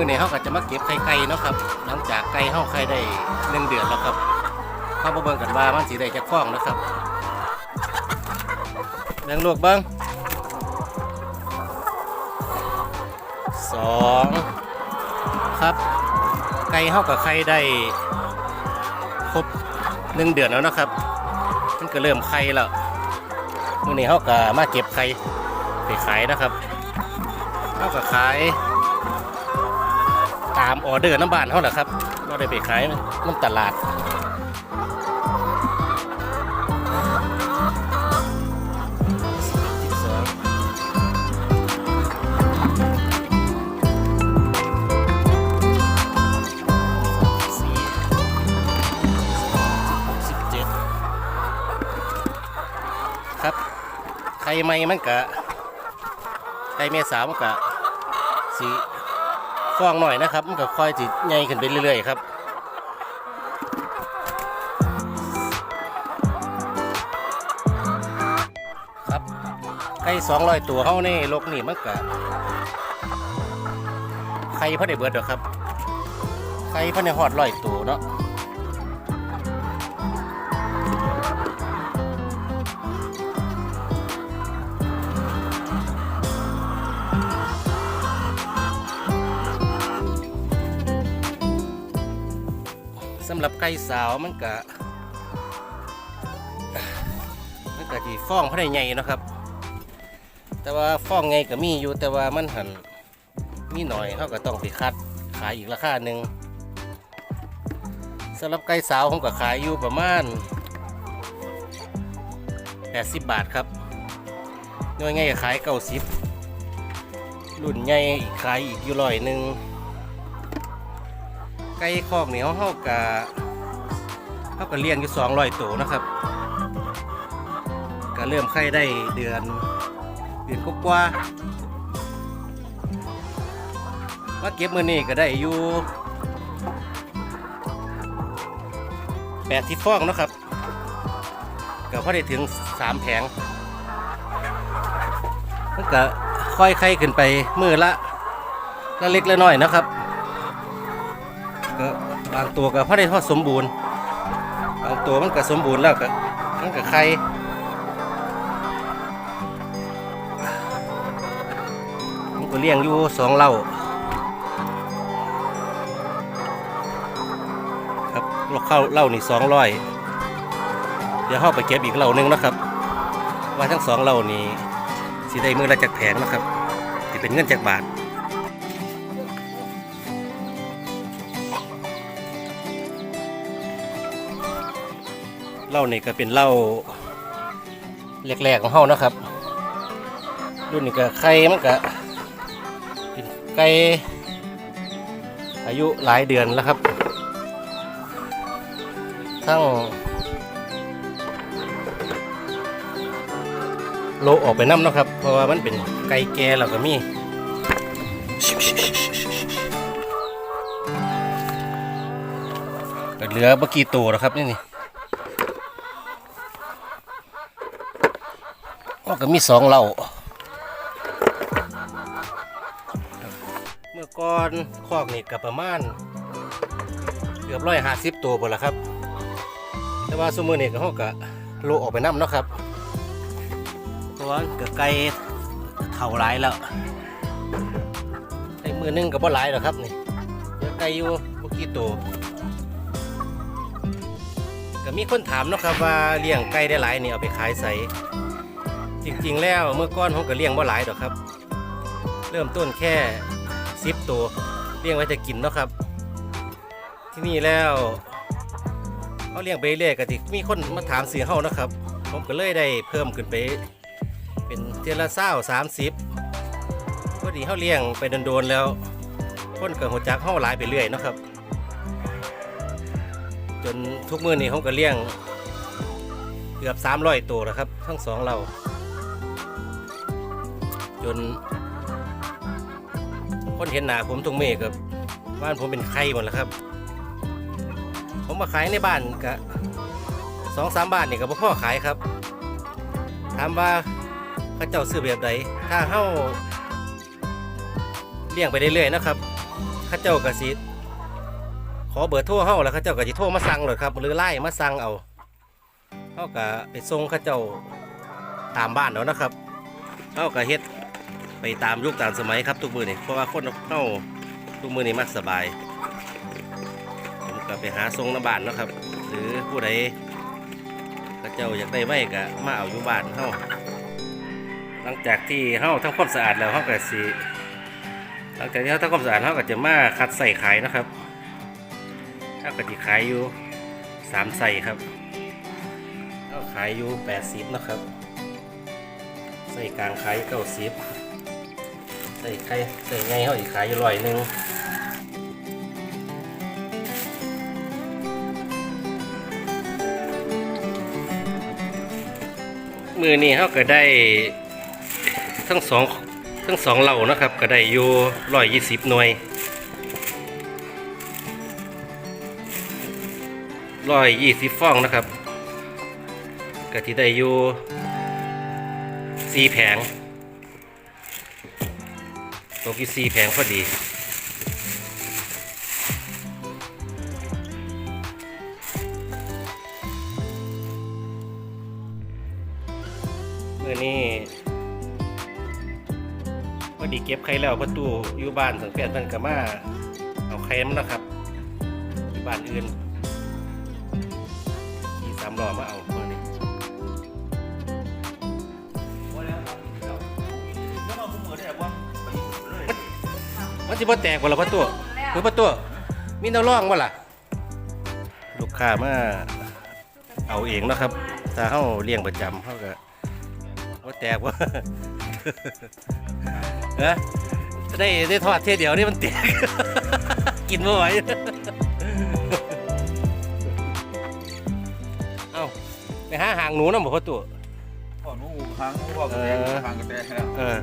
นี้เขาก็จะมาเก็บไข่ไก่เนาะครับ หลังจากไก่เฮาไข่ได้หนึ่งเดือนแล้วครับเข้ามาเบิ่งกันว่ามันสีได้จะฟ้องนะครับเบิ่งลูกเบิ่งสองครับไก่เฮากับไข่ได้ครบหนึ่งเดือนแล้วนะครับ มันก็เริ่มไข่แล้วมื่อนี้เขาก็มาเก็บไข่ไปขายนะครับเขาก็ขายามออเดอร์น้ำบานเขาแหละครับเราได้ไปขายน้ำตลาดสิบสองสี่สิบเจ็ดครับไข่ไม่มันกะไข่เมสาวมันกะสี ฟองหน่อยนะครับ มันก็ค่อยจิใหญ่ขึ้นไปเรื่อยๆครับครับไก่สองร้อยตัวเขาในโลกนี้มันก็ไข่พระเดเบิดหรอครับไข่พระในหอดร้อยตัวเนาะำหรับไก่สาวมันก็มันก็จีฟ้องพระในใหญ่เนาะครับ แต่ว่าฟ้องไงก็มีอยู่แต่ว่ามันหันมีหน่อยเขาก็ต้องไปคัดขายอีกราคาหนึ่งสำหรับไก่สาวผมก็ขายอยู่ประมาณ 80 บาทครับน้อยไงก็ขาย90รุ่นใหญ่อีกขายอีกอยู่ร้อยหนึ่ง ไก่คอกเหนียวเขากะเขาก็เลี้ยงอยู่200ตัวนะครับก็เริ่มไข่ได้เดือนเดือนกว่าๆมาเก็บมือนี่ก็ได้อยู่แปดที่ฟองนะครับก็พอได้ถึงสามแผงมันก็ค่อยไข่ขึ้นไปมือละละเล็กละน้อยนะครับ บางตัวก็พอได้พอสมบูรณ์ บางตัวมันก็สมบูรณ์แล้วก็มันก็ไข่มันก็เลี้ยงอยู่สองเล่าครับเราเข้าเล่านี่สองร้อยเดี๋ยวเข้าไปเก็บอีกเล่านึงนะครับ ว่าทั้งสองเล่านี้สิได้มือละจากแผงนะครับสิเป็นเงินจากบาท เหล่านี่ก็เป็นเหล่าแรกๆของเฮานะครับ รุ่นนี้ก็ไข่มันก็เป็นไก่อายุหลายเดือนแล้วครับ ทั้งโลออกไปน้ำนะครับ เพราะว่ามันเป็นไก่แก่แล้วก็มีเหลือเมื่อกี้ตัวแล้วครับนี่นี่ อ๋อก็มีสองเหล่าเมื่อก่อนคอกนี่กับประมาณเกือบร้อยห้าสิบตัวหมดล้วครับ แต่ว่าสมือนี่ก็เขากะโลออกไปน้ำเนาะครับเพราะว่าก็ไก่เท่าไรแล้วไอ้มือหนึงกับบ่หลายหรอกครับนี่ไก่อยู่เมื่อกี้ตัวก็มีคนถามเนาะครับว่าเลี้ยงไก่ได้หลายนี่เอาไปขายใส่ จริงๆ แล้วเมื่อก่อนเขาก็เลี้ยงบ่หลายดอกครับ เริ่มต้นแค่สิบตัวเลี้ยงไว้จะกินเนาะครับ ที่นี่แล้วเขาเลี้ยงไปเรื่อยก็ติมีคนมาถามซื้อเฮานะครับ ผมก็เลยได้เพิ่มขึ้นไป เป็นเทอละเศร้าสามสิบพอดีเขาเลี้ยงไปโดนๆแล้ว คนเก็หัวจักเฮาหลายไปเรื่อยเนาะครับ จนทุกมื้อนี้เขาก็เลี้ยงเกือบ300ตัวแล้วครับ ทั้งสองเรา จน คนเห็นหนาผมตรงเมฆกับบ้านผมเป็นไข่หมดแล้วครับ ผมมาขายในบ้านกะสองสามบ้านนี่ก็บ่พ่อขายครับ ถามว่าเข้าเจ้าซื้อแบบใดถ้าเฮาเลี้ยงไปเรื่อยๆนะครับข้าเจ้าก็สิขอเบอร์โทรเฮาแล้วข้าเจ้าก็สิโทรมาสั่งเลยครับ หรือไล่มาสั่งเอาเฮาก็ไปส่งข้าเจ้าตามบ้านแล้วนะครับเฮาก็เฮ็ด ไปตามยุคตามสมัยครับทุกมือนี่เพราะว่าคนเฮาทุกมือนี่มักสบาย ผมก็ไปหาส่งน้ำบานเนาะครับ หรือผู้ใดเข้าเจ้าอยากได้ไว้ก็มาเอาอยู่บ้านเฮาหลังจากที่เฮาทำความสะอาดแล้วเฮาก็สิหลังจากที่เขาทำความสะอาดเขาก็จะมาคัดใส่ขายนะครับเขาก็จะขายอยู่สามใส่ครับเข้าขายอยู่แปดสิบนะครับ ใส่กลางขายเก้าสิบ ใส่ไข่ใส่ไงเขาอีกขายอยู่ร้อยหนึ่งมือนี้เขาก็ได้ทั้งสองทั้งสองเหล่านะครับ ก็ได้อยู่ร้อยยี่สิบหน่วยร้อยยี่สิบฟองนะครับก็ที่ได้อยู่สี่แผง ตกอยู่สี่แผงพอดี เมื่อนี้พอดีเก็บไข่แล้วประตูอยู่บ้านสังเกตมันก็มาเอาไข่มันนะครับอยู่บ้านอื่นที่สามล้อมาเอา มื่อนี้มันจะบ่แตกบ่ล่ะประตูคือประตูมีแนวร่องบ่ล่ะ ลูกค้ามาเอาเองเนาะครับถ้าเฮาเลี้ยงประจำเฮาก็บ่แตกว่าเออได้ได้ทอดเท่เดียวนี่มันเตียกกินไม่ไหวเอ้าไปหาหางหนูนะหมอพ่อตู่พ่อหนูค้างพ่อกับแม่ค้างกับแม่แล้วเออ